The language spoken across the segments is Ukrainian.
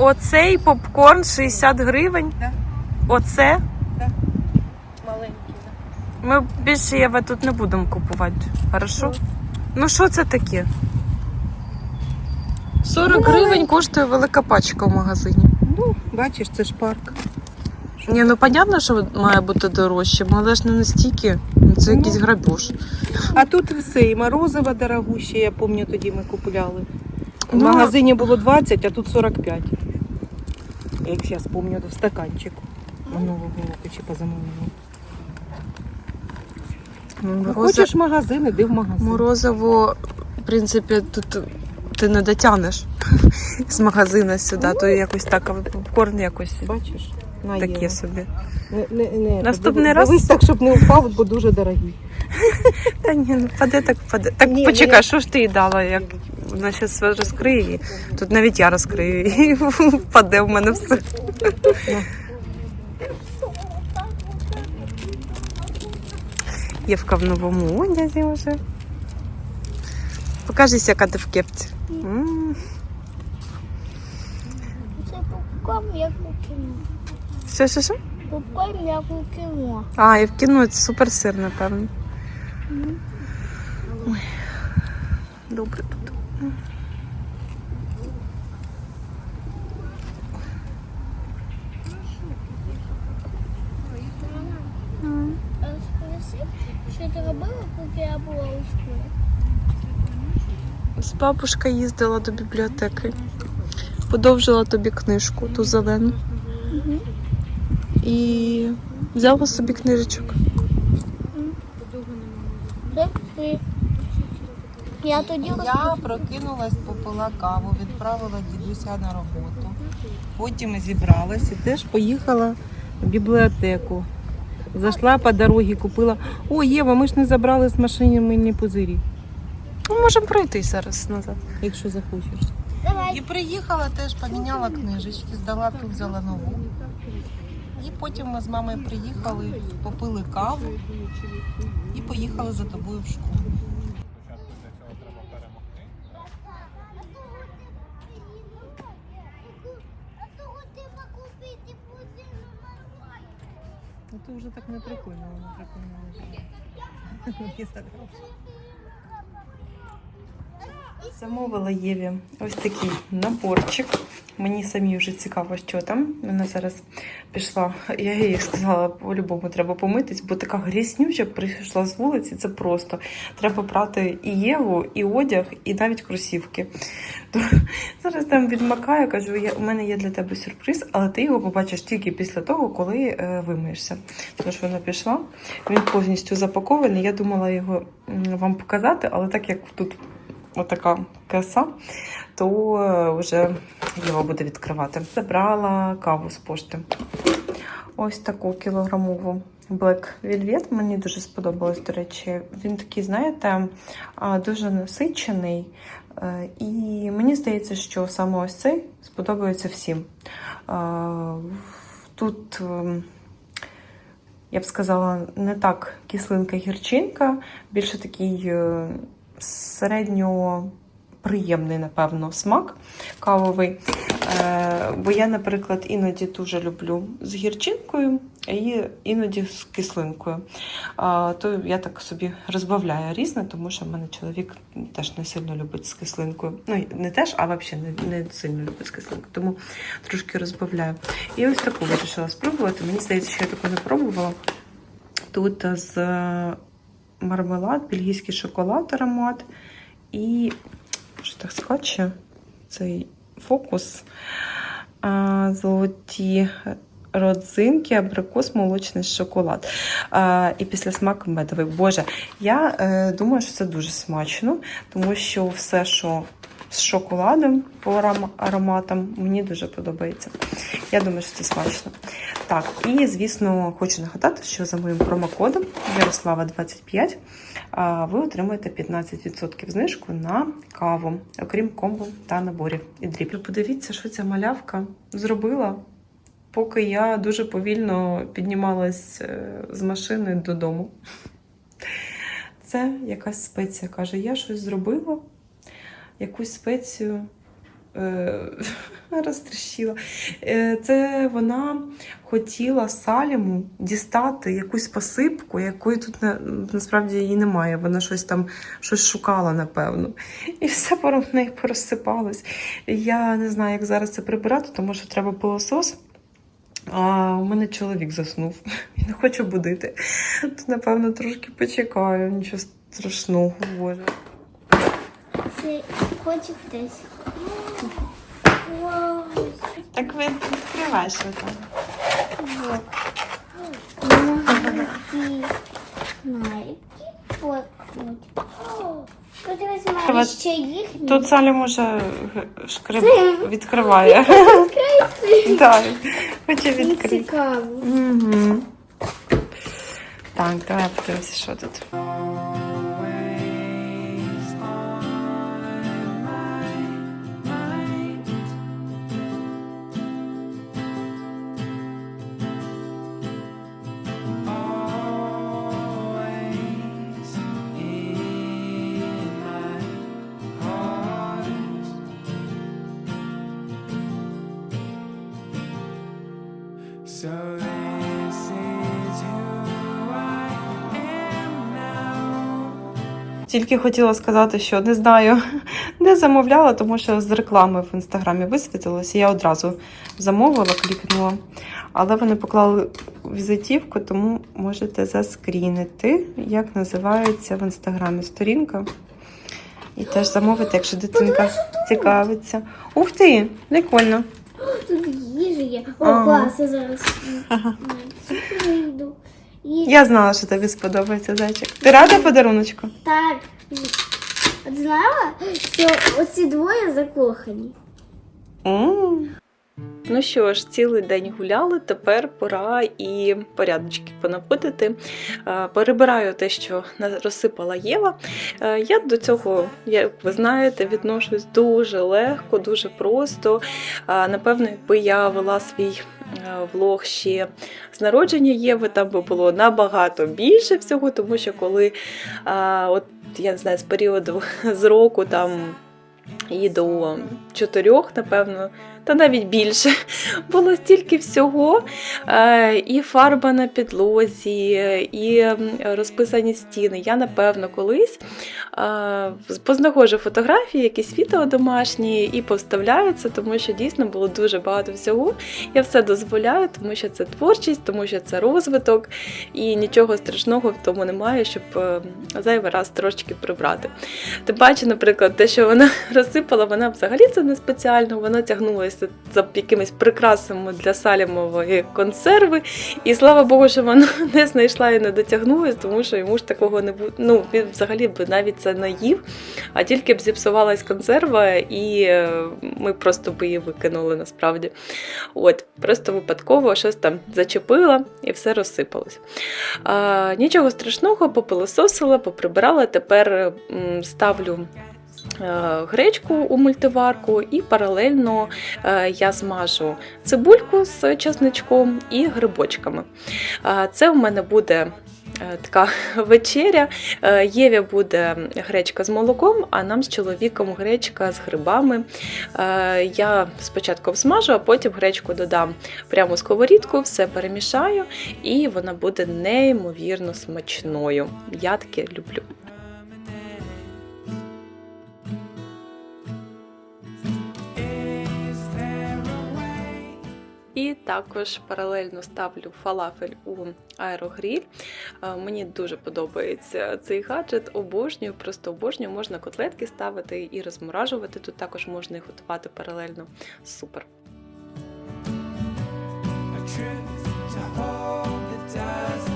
Оцей попкорн 60 гривень. Да. Оце. Маленький, да. Ми більше Єва тут не будемо купувати. Хорошо? Ну що це таке? 40 гривень коштує велика пачка в магазині. Ну, бачиш, це ж парк. Ні, ну понятно, що має бути дорожче, але ж не настільки. Ну, Це Ну. якийсь грабеж. А тут все, і морозиво дорогуще, я пам'ятаю, тоді ми купували. В Ну, магазині було 20, а тут 45. Як зараз пам'ятаю, в стаканчику. Минулого року чи позаминулого. ну, Ну, Хочеш магазин, іди в магазин. Морозиво, в принципі, тут ти не дотягнеш з магазину сюди, то якось так, а попкорн якось Бачиш? Таке собі. Не, не, не, Наступний раз- Дивись так, щоб не впав, бо дуже дорогий. Та ні, ну паде так паде. Так Ні, почекай, ну, що ж ти їй дала? Як вона зараз розкриє її. Тут навіть я розкрию її. Впаде в мене все. Євка в новому одязі вже. Покажись, яка ти в кепці. М, Це попкорн як у кіно. Що, що, що? Попкорн як у кіно. А, і в кіно це супер сир, напевно. Ой, добре тут. Що ти робила, поки я була у школі. З бабушка їздила до бібліотеки. Подовжила тобі книжку, ту зелену. І взяла собі книжечок. Це ти. Я тоді. Я прокинулась, попила каву, відправила дідуся на роботу. Потім зібралась і теж поїхала в бібліотеку. Зайшла по дорозі, купила. О, Єва, ми ж не забрали з машини мильні пузирі, Ну, можемо пройти зараз назад. якщо захочеш. Давай. І приїхала теж, поміняла книжечки, здала ту взяла нову. І потім ми з мамою приїхали, попили каву і поїхали за тобою в школу. Ну це вже так не прикольно, воно прикольно лежить. Замовила Єві ось такий наборчик. Мені самі вже цікаво, що там. Вона зараз пішла. Я їй сказала, по-любому треба помитись, бо така гріснюча прийшла з вулиці. Це просто. Треба брати і Єву, і одяг, і навіть кросівки. То зараз там відмакаю, кажу, я, у мене є для тебе сюрприз, але ти його побачиш тільки після того, коли е, вимиєшся. Що вона пішла. Він повністю запакований. Я думала його вам показати, але так як тут отака краса, то е, вже його буде відкривати. Забрала каву з пошти. Ось таку кілограмову Black Velvet. Мені дуже сподобалось, до речі. Він такий, знаєте, дуже насичений. Е, І мені здається, що саме ось цей сподобається всім. Тут, ем, я б сказала, не так кислинка гірчинка, більше такий е, середньо приємний, напевно, смак кавовий. Е, бо я, наприклад, іноді дуже люблю з гірчинкою і іноді з кислинкою. То я так собі розбавляю різне, тому що в мене чоловік теж не сильно любить з кислинкою. Ну, не теж, а взагалі не, не сильно любить з кислинкою. Тому трошки розбавляю. І ось таку вирішила спробувати. Мені здається, що я таку не пробувала. Тут з мармелад, бельгійський шоколад аромат і що так схоче цей фокус. А, золоті родзинки, абрикос, молочний шоколад. А, і після смаку медовий. Боже, я е, думаю, що це дуже смачно, тому що все, що з шоколадом по ароматам, мені дуже подобається. Я думаю, що це смачно. Так, і звісно, хочу нагадати, що за моїм промокодом Ярослава 25 ви отримаєте 15% знижку на каву, окрім комбо та наборів і дріб. Подивіться, що ця малявка зробила, поки я дуже повільно піднімалась е, з машини додому. Це якась спеція. Каже, я щось зробила, якусь спецію е, розтріщила. Е, Це вона хотіла Саліму дістати якусь посипку, якої тут на, насправді її немає. Вона щось там щось шукала, напевно. І все в неї порозсипалось. Я не знаю, як зараз це прибирати, тому що треба пилосос. А у мене чоловік заснув. Я не хочу будити. То, напевно, трошки почекаю. Нічого страшного, боже. Хтось. Вау. Так ви відкриваєш там. Вот. Вот. Тут ще їхні. Тут Салі може шкрив відкриває. Так, хоче відкрити. цікаво. Угу. Так, давай подивимося, що тут. Тільки хотіла сказати, що не знаю, де замовляла, тому що з реклами в інстаграмі висвітилося. Я одразу замовила, клікнула. Але вони поклали візитівку, тому можете заскрінити, як називається в інстаграмі сторінка. І теж замовити, якщо дитинка цікавиться. Ух ти! Прикольно. Тут їжа є. О, клас, я зараз Ага. І Я знала, що тобі сподобається зайчик. Ти рада подаруночку? так. От знала, що оці двоє закохані. Ну що ж, цілий день гуляли, тепер пора і порядочки понаводити. Е, Перебираю те, що розсипала Єва. Е, Я до цього, як ви знаєте, відношусь дуже легко, дуже просто. Е, Напевно, якби я вела свій влог ще з народження Єви, там би було набагато більше всього, тому що коли от я не знаю, з періоду з року там і до чотирьох, напевно, та навіть більше. Було стільки всього. Е, І фарба на підлозі, і розписані стіни. Я, напевно, колись е, познаходжу фотографії, якісь відео домашні і поставляю це, тому що дійсно було дуже багато всього. Я все дозволяю, тому що це творчість, тому що це розвиток, і нічого страшного в тому немає, щоб е, зайвий раз трошечки прибрати. Тим паче, наприклад, те, що вона розсипала, вона взагалі це не спеціально, вона тягнулася за якимись прикрасами для салімової консерви. І слава Богу, що вона не знайшла і не дотягнулася, тому що йому ж такого не буде. Ну, він взагалі б навіть це не їв, а тільки б зіпсувалась консерва, і е, ми просто б її викинули насправді. От, просто випадково щось там зачепила і все розсипалось. А, нічого страшного, попилососила, поприбирала. Тепер ставлю. Е, Гречку у мультиварку, і паралельно е, я смажу цибульку з чесничком і грибочками. Е, Це в мене буде така вечеря. Єві буде гречка з молоком, а нам з чоловіком гречка з грибами. Я спочатку всмажу, а потім гречку додам прямо у сковорідку, все перемішаю, і вона буде неймовірно смачною. Я таке люблю. І також паралельно ставлю фалафель у аерогріль. Е, Мені дуже подобається цей гаджет. Обожнюю, просто обожнюю. Можна котлетки ставити і розморажувати. Тут також можна їх готувати паралельно. Супер. A truth to hold that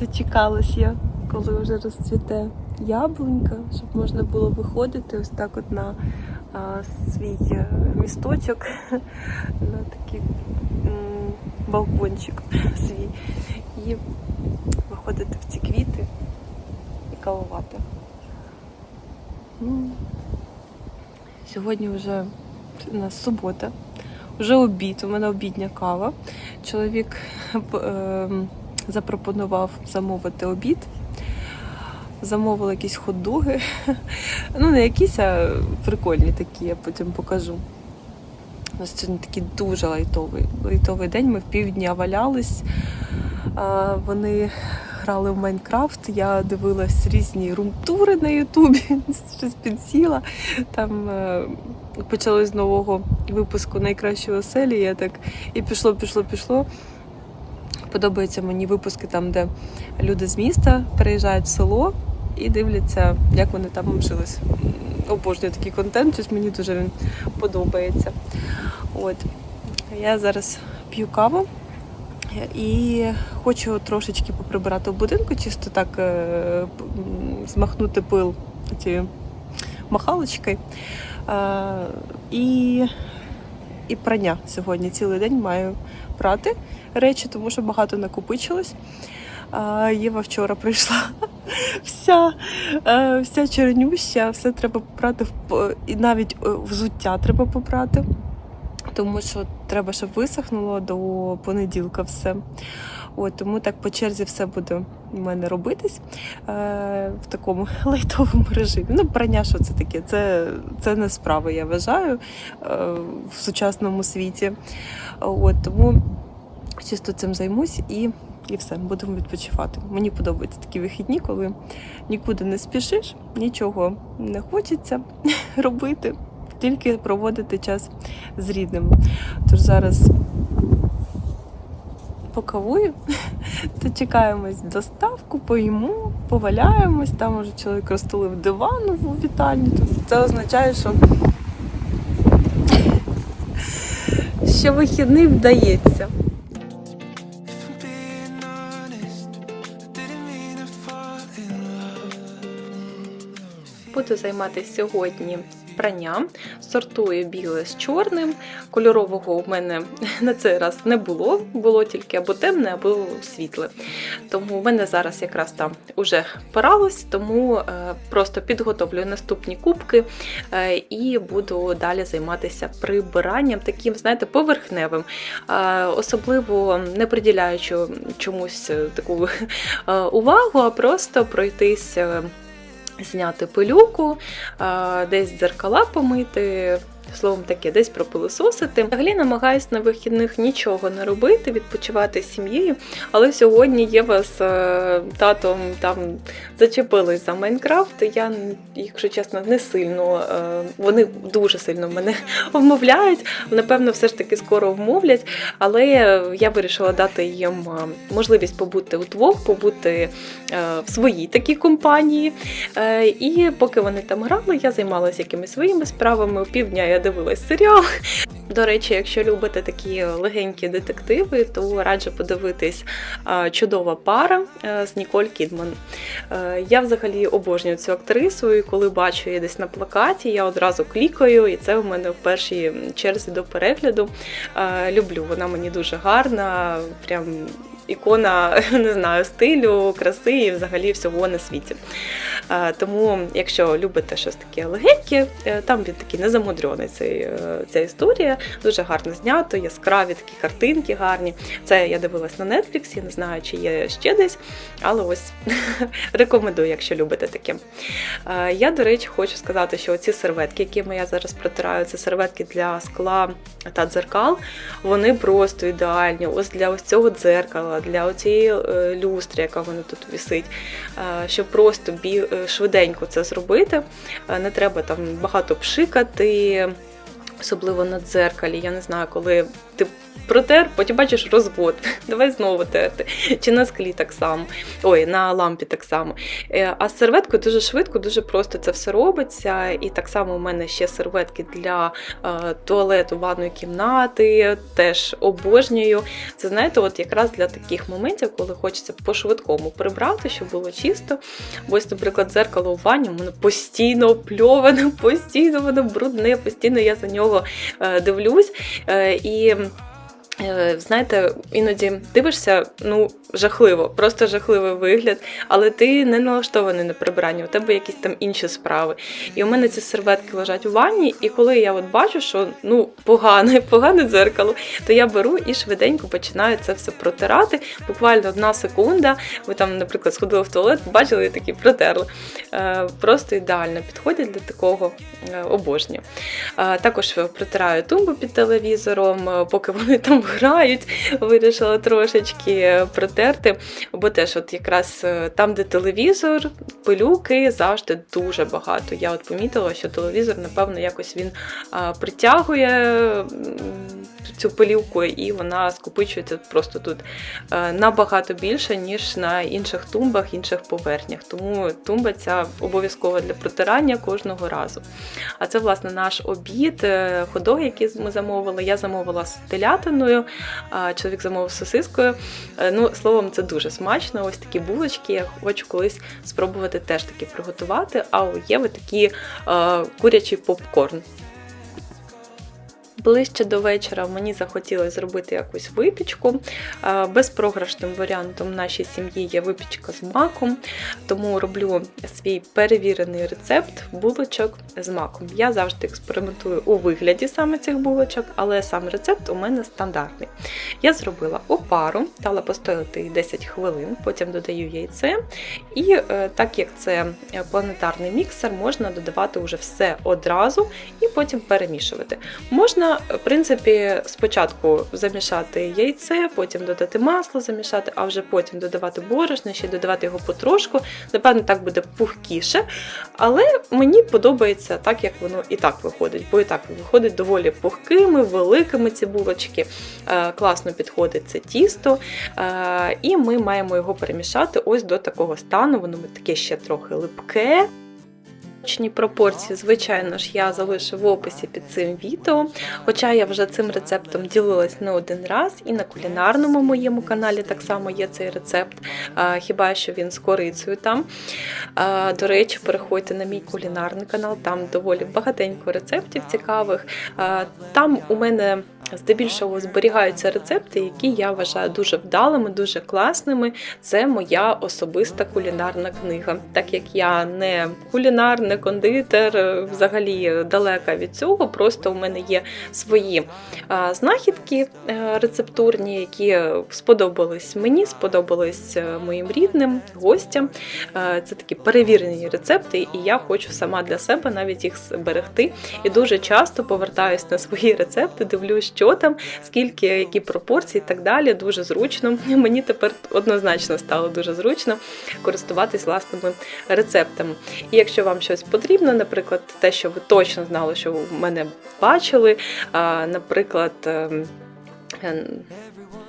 Дочекалась я, коли вже розцвіте яблунька, щоб можна було виходити ось так от на а, свій е, місточок на такий м, балкончик свій і виходити в ці квіти і кавувати. Сьогодні вже у нас субота, вже обід, у мене обідня кава. Чоловік ем, запропонував замовити обід. Замовили якісь хот-доги. Ну, не якісь, а прикольні такі, я потім покажу. У нас сьогодні такий дуже лайтовий, лайтовий день. Ми в півдня валялись. Вони грали в Майнкрафт. Я дивилась різні румтури на Ютубі, щось підсіла. Там е, почали з нового випуску найкращої оселі. Я так і пішло, пішло, пішло. Подобаються мені випуски там, де люди з міста переїжджають в село і дивляться, як вони там обжились. Обожнюю такий контент, щось мені дуже він подобається. От. Я зараз п'ю каву і хочу трошечки поприбирати в будинку, чисто так е, змахнути пил цією махалочкою. Е, І, і прання сьогодні цілий день маю прати речі, тому що багато накопичилось. Єва вчора прийшла вся, е, вся чернюща, все треба попрати і навіть е, взуття треба попрати, тому що треба, щоб висохнуло до понеділка все. От, тому так по черзі все буде у мене робитись е, в такому лайтовому режимі. Ну, прання, що це таке? Це, це не справа, я вважаю, е, в сучасному світі. От, тому чисто цим займусь і, і все, будемо відпочивати. Мені подобаються такі вихідні, коли нікуди не спішиш, нічого не хочеться робити, тільки проводити час з рідним. Тож зараз покавую, то чекаємось доставку, поїмо, поваляємось. Там уже чоловік розтулив диван у вітальні. Це означає, що, що вихідний вдається. Буду займатися сьогодні пранням. Сортую біле з чорним. Кольорового у мене на цей раз не було. Було тільки або темне, або світле. Тому в мене зараз якраз там уже поралось, тому е, просто підготовлю наступні кубки е, і буду далі займатися прибиранням, таким, знаєте, поверхневим. Е, Особливо не приділяючи чомусь таку увагу, а просто пройтись. Е, зняти пилюку, десь дзеркала помити. Словом таке, десь пропилососити. Взагалі намагаюсь на вихідних нічого не робити, відпочивати з сім'єю. Але сьогодні Єва з е, татом там зачепились за Майнкрафт. Я, якщо чесно, не сильно. е, Вони дуже сильно мене вмовляють. Напевно, все ж таки скоро вмовлять. Але я вирішила дати їм е, можливість побути удвох, побути в своїй такій компанії. І поки вони там грали, я займалася якимись своїми справами. Півдня я дивилась серіал. До речі, якщо любите такі легенькі детективи, то раджу подивитись чудова пара е, з Ніколь Кідман. Е, Я взагалі обожнюю цю актрису, і коли бачу її десь на плакаті, я одразу клікаю, і це в мене в першій черзі до перегляду. Е, Люблю, вона мені дуже гарна, прям ікона не знаю, стилю, краси і взагалі всього на світі. Е, Тому, якщо любите щось таке легеньке, е, там він такий незамудрений цей, е, ця історія, дуже гарно знято, яскраві такі картинки гарні. Це я дивилась на Netflix, не знаю, чи є ще десь, але ось рекомендую, якщо любите таке. Я, до речі, хочу сказати, що ці серветки, якими я зараз протираю, це серветки для скла та дзеркал, вони просто ідеальні. Ось для ось цього дзеркала, для оцієї е, люстри, яка вона тут висить, е, щоб просто е, швиденько це зробити. Не треба там багато пшикати. Особливо на дзеркалі. Я не знаю, коли ти протер, потім бачиш розвод. Давай знову терти. Чи на склі так само, ой, на лампі так само. Е, А з серветкою дуже швидко, дуже просто це все робиться. І так само у мене ще серветки для е, туалету, ванної кімнати, теж обожнюю. Це знаєте, от якраз для таких моментів, коли хочеться по-швидкому прибрати, щоб було чисто. Ось, наприклад, дзеркало у ванні, воно постійно опльоване, постійно воно брудне, постійно я за нього е, дивлюсь. І знаєте, іноді дивишся, ну, жахливо, просто жахливий вигляд, але ти не налаштований на прибирання, у тебе якісь там інші справи. І у мене ці серветки лежать у ванні, і коли я от бачу, що ну погане, погане дзеркало, то я беру і швиденько починаю це все протирати. Буквально одна секунда. Ви там, наприклад, сходили в туалет, побачили і такі протерли. Е, Просто ідеально підходять для такого е, обожнюю. Е, Також протираю тумбу під телевізором, е, поки вони там грають, вирішила трошечки протерти. Бо теж, от якраз е, там, де телевізор, пилюки завжди дуже багато. Я от помітила, що телевізор, напевно, якось він притягує цю пилюку, і вона скопичується просто тут е, набагато більше, ніж на інших тумбах, інших поверхнях. Тому тумба ця обов'язкова для протирання кожного разу. А це, власне, наш обід, е, ходок, який ми замовили. Я замовила з телятиною, чоловік замовив сосискою. Е, Ну, словом, це дуже смачно. Ось такі булочки. Я хочу колись спробувати теж таки приготувати. А у Єви такі курячий попкорн. Ближче до вечора мені захотілося зробити якусь випічку. Е, Безпрограшним варіантом нашій сім'ї є випічка з маком, тому роблю свій перевірений рецепт булочок з маком. Я завжди експериментую у вигляді саме цих булочок, але сам рецепт у мене стандартний. Я зробила опару, дала постояти її 10 хвилин, потім додаю яйце. І е, так як це планетарний міксер, можна додавати вже все одразу і потім перемішувати. Можна, в принципі, спочатку замішати яйце, потім додати масло, замішати, а вже потім додавати борошно, ще додавати його потрошку. Напевно, так буде пухкіше. Але мені подобається так, як воно і так виходить, бо і так виходить доволі пухкими, великими ці булочки. Е, Класно підходить це тісто. Е, І ми маємо його перемішати ось до такого стану. Воно таке ще трохи липке. Точні пропорції, звичайно ж, я залишу в описі під цим відео. Хоча я вже цим рецептом ділилась не один раз, і на кулінарному моєму каналі так само є цей рецепт, хіба що він з корицею там. До речі, переходьте на мій кулінарний канал, там доволі багатенько рецептів цікавих. Там у мене. Здебільшого зберігаються рецепти, які я вважаю дуже вдалими, дуже класними. Це моя особиста кулінарна книга. Так як я не кулінар, не кондитер, е, взагалі далека від цього. Просто у мене є свої знахідки е, рецептурні, які сподобались мені, сподобались е, моїм рідним, гостям. Це такі перевірені рецепти, і я хочу сама для себе навіть їх зберегти. І дуже часто повертаюсь на свої рецепти, дивлюсь, що там, скільки, які пропорції і так далі. Дуже зручно. Мені тепер однозначно стало дуже зручно користуватись власними рецептами. І якщо вам щось потрібно, наприклад, те, що ви точно знали, що в мене бачили, наприклад. Ем,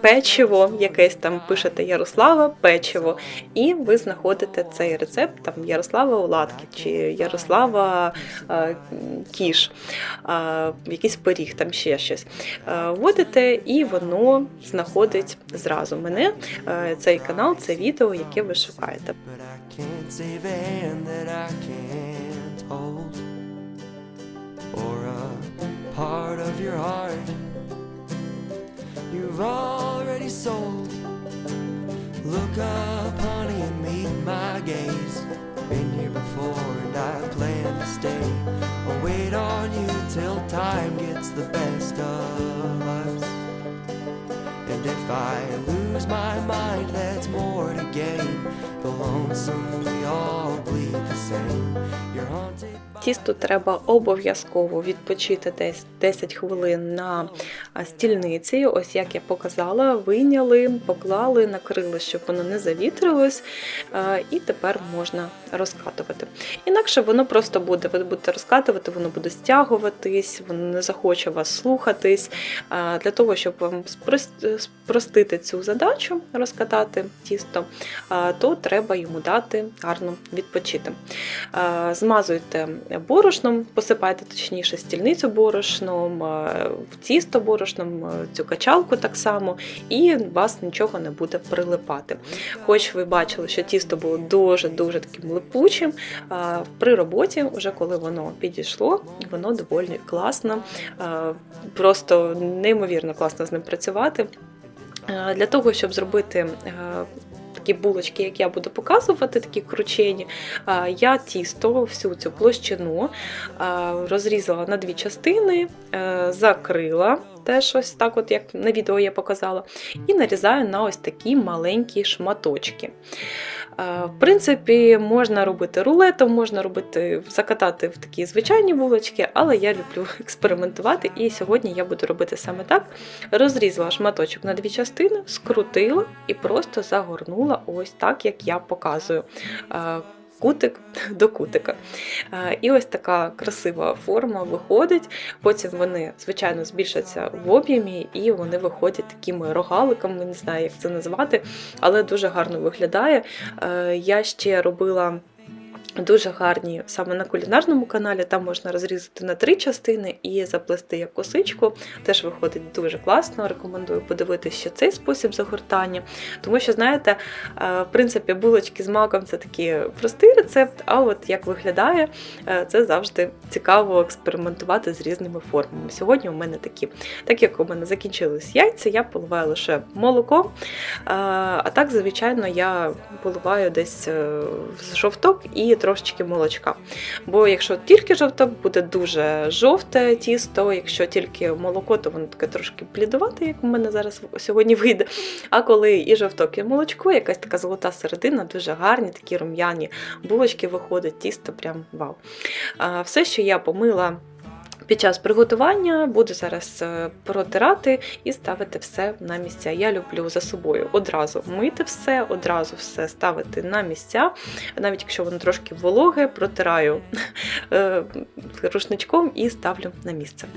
Печиво, якесь там пишете Ярослава печиво, і ви знаходите цей рецепт там Ярослава Оладки чи Ярослава е, кіш, е, якийсь пиріг, там ще щось. Е, вводите, і воно знаходить зразу мене. Е, цей канал, це відео, яке ви шукаєте. Part of your heart you've already sold. Look up, honey, and meet my gaze. Been here before, and I plan to stay. I'll wait on you till time gets the best of us. And if I lose my mind, that's more to gain. The lonesome, we all bleed the same. Тісту треба обов'язково відпочити десь 10 хвилин на стільниці. Ось як я показала, вийняли, поклали, накрили, щоб воно не завітрилось, і тепер можна розкатувати. Інакше воно просто буде. Ви будете розкатувати, воно буде стягуватись, воно не захоче вас слухатись. Для того, щоб вам спрос- спростити цю задачу, розкатати тісто, то треба йому дати гарно відпочити. Змазуйте борошном, посипайте точніше стільницю борошном, е, тісто борошном, е, цю качалку так само, і вас нічого не буде прилипати. Хоч ви бачили, що тісто було дуже-дуже таким липучим, е, при роботі, вже коли воно підійшло, воно доволі класно, е, просто неймовірно класно з ним працювати. Е, Для того, щоб зробити е, такі булочки, як я буду показувати, такі кручені, я тісто, всю цю площину розрізала на дві частини, е, закрила теж ось так, от як на відео я показала, і нарізаю на ось такі маленькі шматочки. Е, В принципі, можна робити рулетом, можна робити, закатати в такі звичайні булочки, але я люблю експериментувати, і сьогодні я буду робити саме так. Розрізала шматочок на дві частини, скрутила і просто загорнула ось так, як я показую. Кутик до кутика. І ось така красива форма виходить. Потім вони, звичайно, збільшаться в об'ємі, і вони виходять такими рогаликами, не знаю, як це назвати, але дуже гарно виглядає. Е, Я ще робила. Дуже гарні саме на кулінарному каналі. Там можна розрізати на три частини і заплести як косичку. Теж виходить дуже класно. Рекомендую подивитися ще цей спосіб загортання. Тому що, знаєте, е, в принципі, булочки з маком це такий простий рецепт, а от як виглядає, е, це завжди цікаво експериментувати з різними формами. Сьогодні у мене такі. Так як у мене закінчились яйця, я поливаю лише молоком. Е, А так, звичайно, я поливаю десь в жовток і трошечки молочка. Бо якщо тільки жовток, буде дуже жовте тісто, якщо тільки молоко, то воно таке трошки плідувате, як у мене зараз сьогодні вийде. А коли і жовток, і молочко, якась така золота середина, дуже гарні, такі рум'яні булочки виходять, тісто прям вау. Все, що я помила. Під час приготування буду зараз е, протирати і ставити все на місця. Я люблю за собою одразу мити все, одразу все ставити на місця. Навіть якщо воно трошки вологе, протираю е, рушничком і ставлю на місце.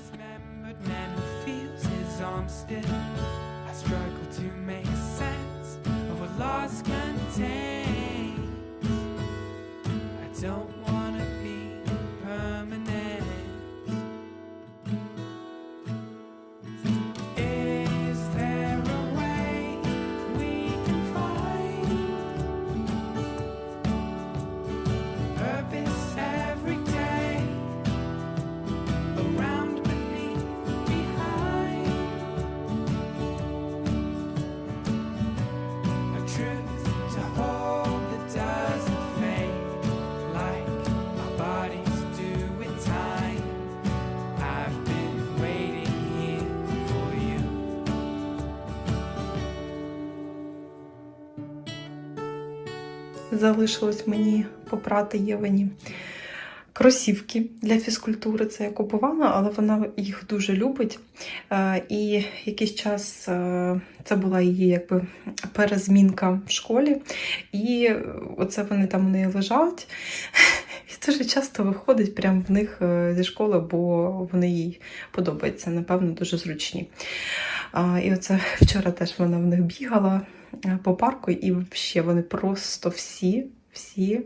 Залишилось мені попрати Євені кросівки для фізкультури. Це я купувала, але вона їх дуже любить. Е, І якийсь час е, це була її якби перезмінка в школі. І оце вони там у неї лежать. І дуже часто виходить прямо в них е, зі школи, бо вони їй подобаються, напевно, дуже зручні. І оце вчора теж вона в них бігала е, по парку, і взагалі вони просто всі, всі е,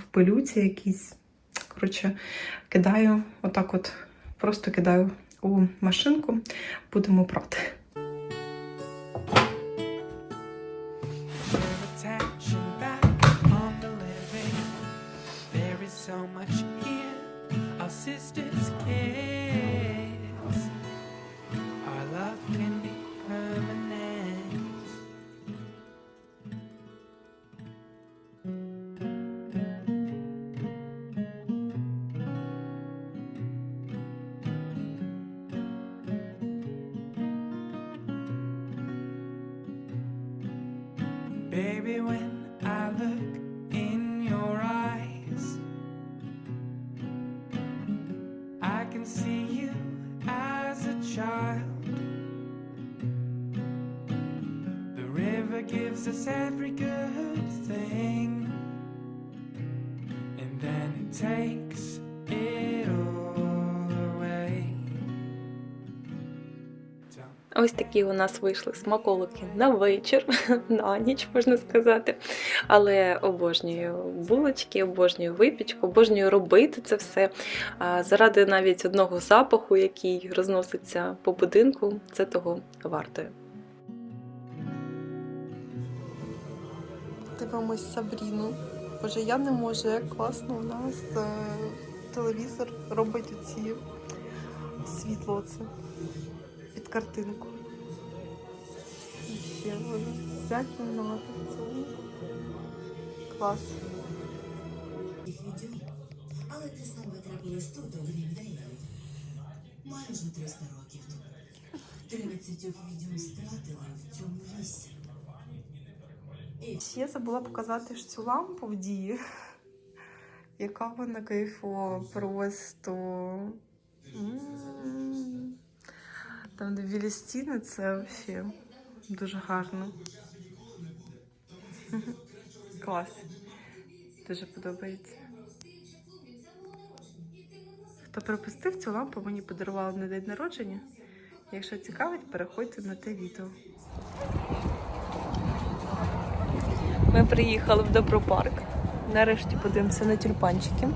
в пилюці якісь. Коротше, кидаю, отак от, просто кидаю у машинку, будемо прати. Your can see you as a child. The river gives us every good thing, and then it takes. Ось такі у нас вийшли смаколики на вечір, на ніч можна сказати. Але обожнюю булочки, обожнюю випічку, обожнюю робити це все. Заради навіть одного запаху, який розноситься по будинку, це того вартує. Дивимось Сабріну. Боже, я не можу, як класно у нас е, телевізор робить оці світло під картинку. Вся кімната в. Клас. але те саме трапилось тут, у Грінвейлі. Майже 300 років тому. 13 відьом стратили в цьому лісі. Ще забула показати ж цю лампу в дії. Яка вона кайфова, просто. М. Там, де білі стіни, це взагалі дуже гарно. Клас. Дуже подобається. Хто пропустив цю лампу, мені подарували на день народження. Якщо цікавить, переходьте на те відео. Ми приїхали в Добропарк. Нарешті подивимося на тюльпанчики.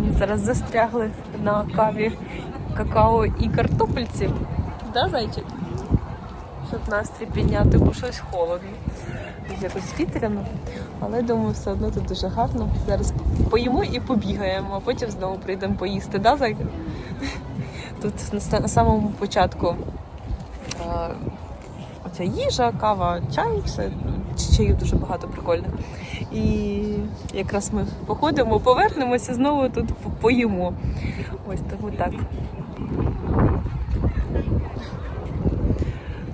Ми зараз застрягли на каві какао і картопельці. Да, зайчик? Щоб настрій підняти, бо щось холодно. Якось вітряно, але думаю, все одно тут дуже гарно. Зараз поїмо і побігаємо, а потім знову прийдемо поїсти, да, зайчик? Тут на самому початку е, оця їжа, кава, чай, все. Чаїв дуже багато прикольних. І якраз ми походимо, повернемося, знову тут поїмо. Ось тому так.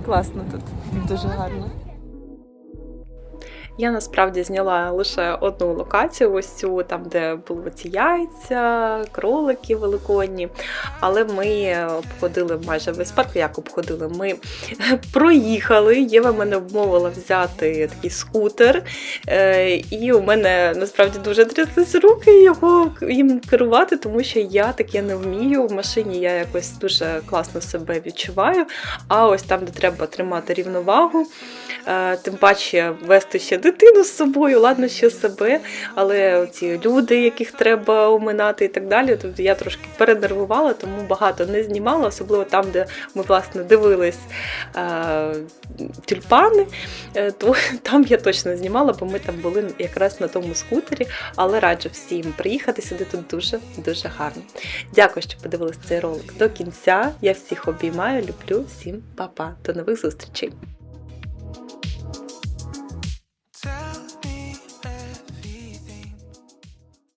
Класно тут, дуже гарно. Я насправді зняла лише одну локацію, ось цю там, де були ці яйця, кролики великодні. Але ми обходили майже весь парк. Як обходили? Ми проїхали. Єва мене обмовила взяти такий скутер. Е, І у мене насправді дуже тряслись руки його їм керувати, тому що я таке не вмію. В машині я якось дуже класно себе відчуваю. А ось там, де треба тримати рівновагу, е, тим паче вести ще дитину з собою, ладно, ще себе, але ці люди, яких треба оминати і так далі, тут я трошки перенервувала, тому багато не знімала, особливо там, де ми власне дивились е, тюльпани, е, то там я точно знімала, бо ми там були якраз на тому скутері, але раджу всім приїхати сюди тут дуже дуже гарно. Дякую, що подивились цей ролик до кінця. Я всіх обіймаю, люблю, всім па-па. До нових зустрічей!